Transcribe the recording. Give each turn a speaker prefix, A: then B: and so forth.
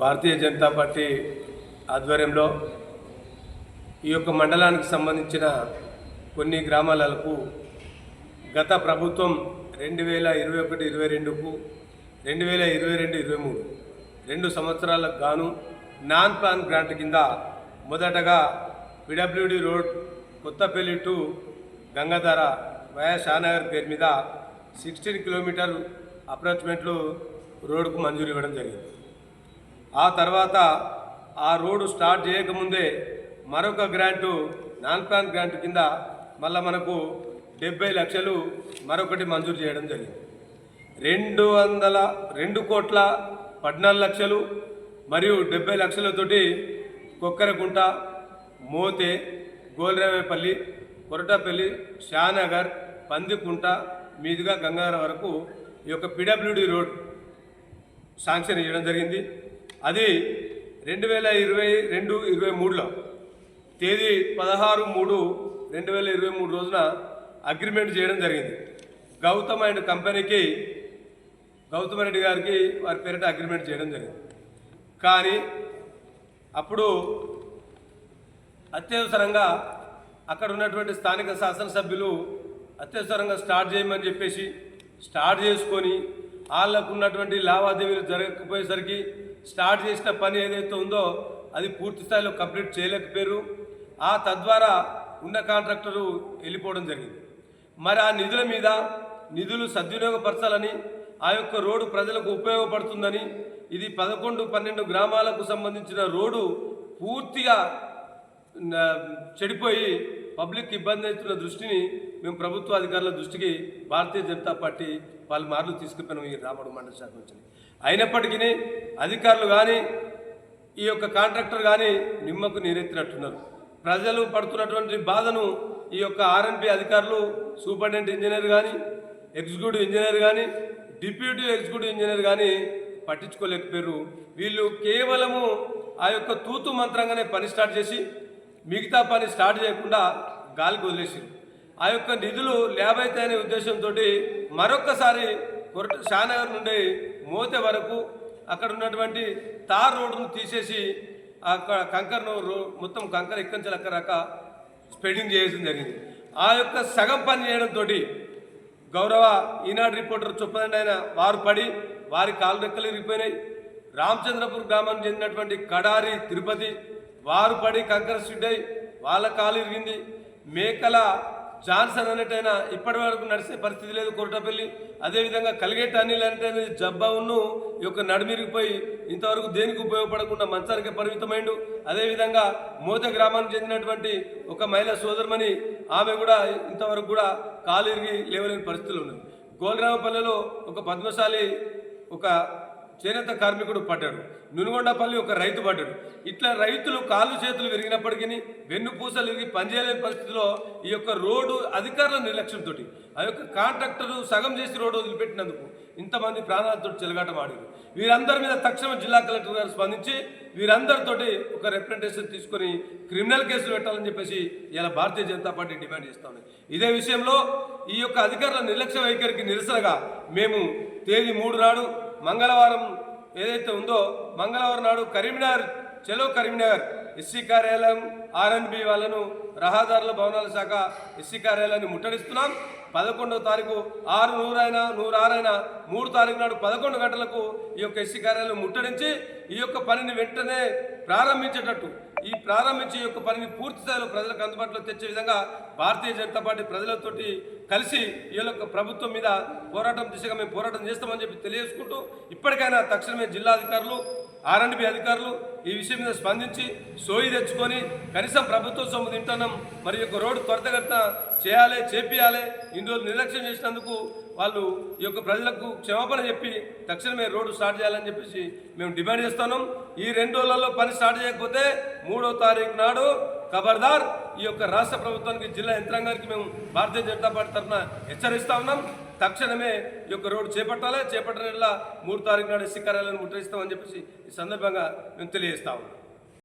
A: Bharatiya Janata party ఆధ్వర్యంలో ఈ యొక్క మండలానికి సంబంధించిన కొన్ని గ్రామాలకు గత ప్రభుత్వం రెండు వేల ఇరవై ఒకటి ఇరవై రెండుకు రెండు వేల ఇరవై రెండు ఇరవై మూడు రెండు సంవత్సరాలకు గాను నాన్ ప్లాన్ గ్రాంట్ కింద మొదటగా PWD road Kothapalli to Gangadhara via Shanagar పేరు మీద సిక్స్టీన్ కిలోమీటర్ అప్రాచ్మెంట్లు రోడ్డుకు మంజూరు ఇవ్వడం జరిగింది. ఆ తర్వాత ఆ రోడ్డు స్టార్ట్ చేయకముందే మరొక గ్రాంటు నాన్ ప్లాన్ గ్రాంట్ కింద మళ్ళీ మనకు డెబ్బై లక్షలు మరొకటి మంజూరు చేయడం జరిగింది. రెండు వందల రెండు కోట్ల పద్నాలుగు లక్షలు మరియు డెబ్బై లక్షలతోటి కొక్కరగుంట మోతే గోల్రేవేపల్లి కొరటపల్లి షానగర్ పందికుంట మీదుగా గంగాధర వరకు ఈ యొక్క పిడబ్ల్యూడి రోడ్ శాంక్షన్ చేయడం జరిగింది. అది రెండు వేల ఇరవై రెండు ఇరవై మూడులో తేదీ పదహారు మూడు రెండు వేల ఇరవై మూడు రోజున అగ్రిమెంట్ చేయడం జరిగింది. గౌతమ్ అండ్ కంపెనీకి గౌతమ్ రెడ్డి గారికి వారి పేరిట అగ్రిమెంట్ చేయడం జరిగింది. కానీ అప్పుడు అత్యవసరంగా అక్కడ ఉన్నటువంటి స్థానిక శాసనసభ్యులు అత్యవసరంగా స్టార్ట్ చేయమని చెప్పేసి స్టార్ట్ చేసుకొని వాళ్ళకు ఉన్నటువంటి లావాదేవీలు జరగకపోయేసరికి స్టార్ట్ చేసిన పని ఏదైతే ఉందో అది పూర్తి స్థాయిలో కంప్లీట్ చేయలేకపోయారు. ఆ తద్వారా ఉన్న కాంట్రాక్టరు వెళ్ళిపోవడం జరిగింది. మరి ఆ నిధుల మీద నిధులు సద్వినియోగపరచాలని ఆ యొక్క రోడ్డు ప్రజలకు ఉపయోగపడుతుందని ఇది పదకొండు పన్నెండు గ్రామాలకు సంబంధించిన రోడ్డు పూర్తిగా చెడిపోయి పబ్లిక్ ఇబ్బంది అవుతున్న దృష్టిని మేము ప్రభుత్వ అధికారుల దృష్టికి భారతీయ జనతా పార్టీ వాళ్ళు మార్లు తీసుకుపోయినాం ఈ రామడు మండల శాఖ నుంచి. అయినప్పటికీ అధికారులు కానీ ఈ యొక్క కాంట్రాక్టర్ కానీ నిమ్మకు నీరెత్తినట్టున్నారు. ప్రజలు పడుతున్నటువంటి బాధను ఈ యొక్క ఆర్ఎన్పి అధికారులు సూపరింటెండెంట్ ఇంజనీర్ కానీ ఎగ్జిక్యూటివ్ ఇంజనీర్ కానీ డిప్యూటీ ఎగ్జిక్యూటివ్ ఇంజనీర్ కానీ పట్టించుకోలేకపోయారు. వీళ్ళు కేవలము ఆ యొక్క తూతు మంత్రంగానే పని స్టార్ట్ చేసి మిగతా పని స్టార్ట్ చేయకుండా గాలికి వదిలేసారు ఆ యొక్క నిధులు ల్యాబ్ ఉద్దేశంతో మరొక్కసారి కొరట షానగర్ నుండి మోతే వరకు అక్కడ ఉన్నటువంటి తార్ రోడ్డును తీసేసి అక్కడ కంకర్ను మొత్తం కంకర ఎక్కించాలి అక్కడక స్ప్రెడింగ్ చేయడం జరిగింది. ఆ యొక్క సగం పని చేయడంతో గౌరవ ఈనాడు రిపోర్టర్ చొప్పదండి ఆయన వారు పడి వారి కాలు రెక్కలు ఇరిగిపోయినాయి రామచంద్రపూర్ గ్రామానికి చెందినటువంటి కడారి తిరుపతి వారు పడి కంకర స్విడ్డై వాళ్ళ కాలు ఇరిగింది మేకల జాన్సన్ అనేటైనా ఇప్పటి వరకు నడిచే పరిస్థితి లేదు కొరటపల్లి అదేవిధంగా కలిగేట అనిల్ అంటే జబ్బవును ఈ యొక్క నడిమిరిగిపోయి ఇంతవరకు దేనికి ఉపయోగపడకుండా మంచానికి పరిమితమైండు. అదేవిధంగా మోత గ్రామానికి చెందినటువంటి ఒక మహిళ సోదరుమని ఆమె కూడా ఇంతవరకు కూడా కాలు ఇరిగి లేవలేని పరిస్థితులు ఉన్నాయి గోల్రామపల్లిలో ఒక పద్మశాలి ఒక చేనేత కార్మికుడు పడ్డాడు. నునుగొండపల్లి ఒక రైతు పడ్డాడు. ఇట్లా రైతులు కాళ్ళు చేతులు విరిగినప్పటికీ వెన్ను పూసలు విరిగి పనిచేయలేని పరిస్థితిలో ఈ యొక్క రోడ్డు అధికారుల నిర్లక్ష్యంతో ఆ యొక్క కాంట్రాక్టర్ సగం చేసి రోడ్డు వదిలిపెట్టినందుకు ఇంతమంది ప్రాణాలతో చెలగాటమాడారు వీరందరి మీద తక్షణం జిల్లా కలెక్టర్ గారు స్పందించి వీరందరితోటి ఒక రిప్రజెంటేషన్ తీసుకొని క్రిమినల్ కేసులు పెట్టాలని చెప్పేసి ఇలా భారతీయ జనతా పార్టీ డిమాండ్ చేస్తా ఇదే విషయంలో ఈ యొక్క అధికారుల నిర్లక్ష్య వైఖరికి నిరసనగా మేము తేదీ మూడు నాడు మంగళవారం ఏదైతే ఉందో మంగళవారం నాడు కరీంనగర్ చెలో కరీంనగర్ ఎస్సీ కార్యాలయం ఆర్ఎన్బి వాళ్ళను రహదారుల భవనాల శాఖ ఎస్సీ కార్యాలయాన్ని ముట్టడిస్తున్నాం. పదకొండవ తారీఖు ఆరు నూరైనా నూరారైనా మూడు తారీఖు నాడు పదకొండు గంటలకు ఈ యొక్క ఎస్సీ కార్యాలయం ముట్టడించి ఈ యొక్క పనిని వెంటనే ప్రారంభించేటట్టు ఈ ప్రారంభించి యొక్క పనిని పూర్తి స్థాయిలో ప్రజలకు అందుబాటులో తెచ్చే విధంగా భారతీయ జనతా పార్టీ ప్రజలతోటి కలిసి ఈ యొక్క ప్రభుత్వం మీద పోరాటం దిశగా మేము పోరాటం చేస్తామని చెప్పి తెలియజేసుకుంటూ ఇప్పటికైనా తక్షణమే ఆర్ అధికారులు ఆర్ఎండ్బి అధికారులు ఈ విషయం మీద స్పందించి సోయి తెచ్చుకొని కనీసం ప్రభుత్వ సొమ్ము తింటున్నాం మరి యొక్క రోడ్డు త్వరితగతిన చేయాలి చేపియాలి ఇన్ని రోజులు నిర్లక్ష్యం చేసినందుకు వాళ్ళు ఈ యొక్క ప్రజలకు క్షమాపణ చెప్పి తక్షణమే రోడ్డు స్టార్ట్ చేయాలని చెప్పేసి మేము డిమాండ్ చేస్తున్నాం. ఈ రెండు రోజులలో పని స్టార్ట్ చేయకపోతే మూడో తారీఖు నాడు ఖబర్దార్ ఈ యొక్క రాష్ట్ర ప్రభుత్వానికి జిల్లా యంత్రాంగానికి మేము భారతీయ జనతా పార్టీ తరఫున హెచ్చరిస్తా ఉన్నాం. తక్షణమే ఈ యొక్క రోడ్డు చేపట్టాలి? చేపట్టడం వల్ల మూడు తారీఖు నాడు ఎస్సీ కార్యాలయాన్ని ముట్టడిస్తామని చెప్పేసి ఈ సందర్భంగా మేము తెలియజేస్తా ఉన్నాం.